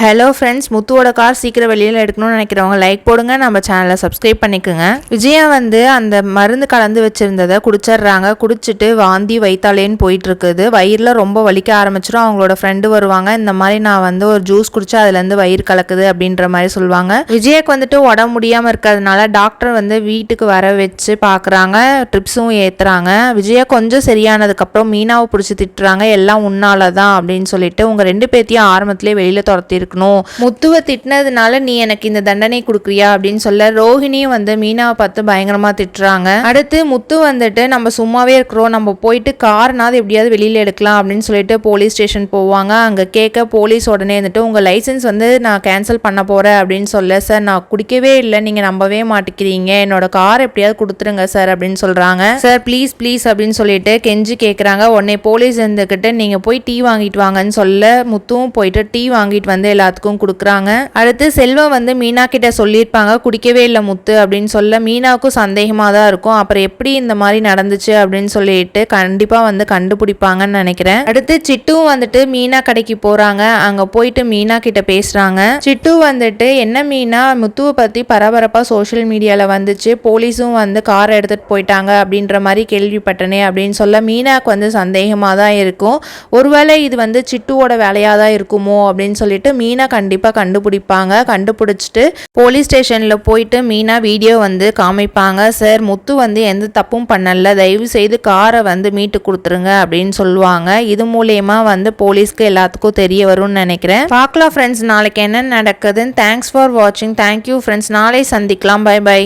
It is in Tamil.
ஹலோ ஃப்ரெண்ட்ஸ் முத்துவோட கார் சீக்கிரம் வெளியில் எடுக்கணும்னு நினைக்கிறவங்க லைக் போடுங்க நம்ம சேனலை சப்ஸ்கிரைப் பண்ணிக்கோங்க. விஜயா வந்து அந்த மருந்து கலந்து வச்சுருந்ததை குடிச்சிடுறாங்க. குடிச்சிட்டு வாந்தி வைத்தாலேன்னு போயிட்டுருக்குது. வயிறில் ரொம்ப வலிக்க ஆரம்பிச்சிடும் அவங்களோட ஃப்ரெண்டு வருவாங்க. இந்த மாதிரி நான் வந்து ஒரு ஜூஸ் குடிச்சா அதுலேருந்து வயிறு கலக்குது அப்படின்ற மாதிரி சொல்லுவாங்க. விஜயாக்கு வந்துட்டு உடம்பு முடியாமல் இருக்கிறதுனால டாக்டர் வந்து வீட்டுக்கு வர வச்சு பார்க்குறாங்க ட்ரிப்ஸும் ஏற்றுறாங்க விஜயா கொஞ்சம் சரியானதுக்கப்புறம் மீனாவை பிடிச்சி திட்டுறாங்க. எல்லாம் உன்னால தான் அப்படின்னு சொல்லிட்டு உங்கள் ரெண்டு பேர்த்தையும் ஆரம்பத்துலேயே வெளியில் துரத்தி இருக்கணும். முத்துவை திட்டினதுனால நீ எனக்கு இந்த தண்டனை கொடுக்குறியா அப்படின்னு சொல்ல ரோஹிணியும் வந்து மீனாவை பார்த்து பயங்கரமா திட்டுறாங்க. அடுத்து முத்து வந்துட்டு நம்ம சும்மாவே இருக்கிறோம். நம்ம போயிட்டு கார்னாவது எப்படியாவது வெளியில எடுக்கலாம் அப்படின்னு சொல்லிட்டு போலீஸ் ஸ்டேஷன் போவாங்க. அங்க கேட்க போலீஸ் உடனே வந்துட்டு உங்க லைசன்ஸ் வந்து நான் கேன்சல் பண்ண போறேன் அப்படின்னு சொல்ல சார் நான் குடிக்கவே இல்லை. நீங்க நம்பவே மாட்டேங்கிறீங்க. என்னோட கார் எப்படியாவது கொடுத்துருங்க சார் அப்படின்னு சொல்றாங்க. சார் ப்ளீஸ் ப்ளீஸ் அப்படின்னு சொல்லிட்டு கெஞ்சி கேட்குறாங்க உடனே போலீஸ் இருந்துக்கிட்டு நீங்க போய் டீ வாங்கிட்டு வாங்கன்னு சொல்ல. முத்துவும் போயிட்டு டீ வாங்கிட்டு வந்து எல்லாத்துக்கும் கொடுக்குறாங்க. அடுத்து செல்வம் வந்து மீனா கிட்ட சொல்லியிருப்பாங்க குடிக்கவே இல்லை முத்து அப்படின்னு சொல்ல மீனாவுக்கும் சந்தேகமாக தான் இருக்கும். அப்புறம் எப்படி இந்த மாதிரி நடந்துச்சு அப்படின்னு சொல்லிட்டு கண்டிப்பாக வந்து கண்டுபிடிப்பாங்கன்னு நினைக்கிறேன். அடுத்து சிட்டுவும் வந்துட்டு மீனா கடைக்கு போகிறாங்க அங்கே போயிட்டு மீனா கிட்ட பேசுகிறாங்க சிட்டு வந்துட்டு என்ன மீனா முத்துவை பற்றி பரபரப்பாக சோஷியல் மீடியாவில் வந்துச்சு. போலீஸும் வந்து கார் எடுத்துகிட்டு போயிட்டாங்க அப்படின்ற மாதிரி கேள்விப்பட்டனே அப்படின்னு சொல்ல மீனாக்கு வந்து சந்தேகமாக தான் இருக்கும். ஒருவேளை இது வந்து சிட்டுவோட வேலையாக தான் இருக்குமோ அப்படின்னு சொல்லிட்டு மீனா கண்டிப்பாக கண்டுபிடிப்பாங்க. கண்டுபிடிச்சிட்டு போலீஸ் ஸ்டேஷனில் போயிட்டு மீனா வீடியோ வந்து காமிப்பாங்க. சார் முத்து வந்து எந்த தப்பும் பண்ணல. தயவு செய்து காரை வந்து மீட்டு கொடுத்துருங்க அப்படின்னு சொல்லுவாங்க. இது மூலயமா வந்து போலீஸ்க்கு எல்லாத்துக்கும் தெரிய வரும்னு நினைக்கிறேன். பார்க்கலாம் ஃப்ரெண்ட்ஸ் நாளைக்கு என்ன நடக்குதுன்னு. தேங்க்ஸ் ஃபார் வாட்சிங் தேங்க்யூ ஃப்ரெண்ட்ஸ் நாளை சந்திக்கலாம். By by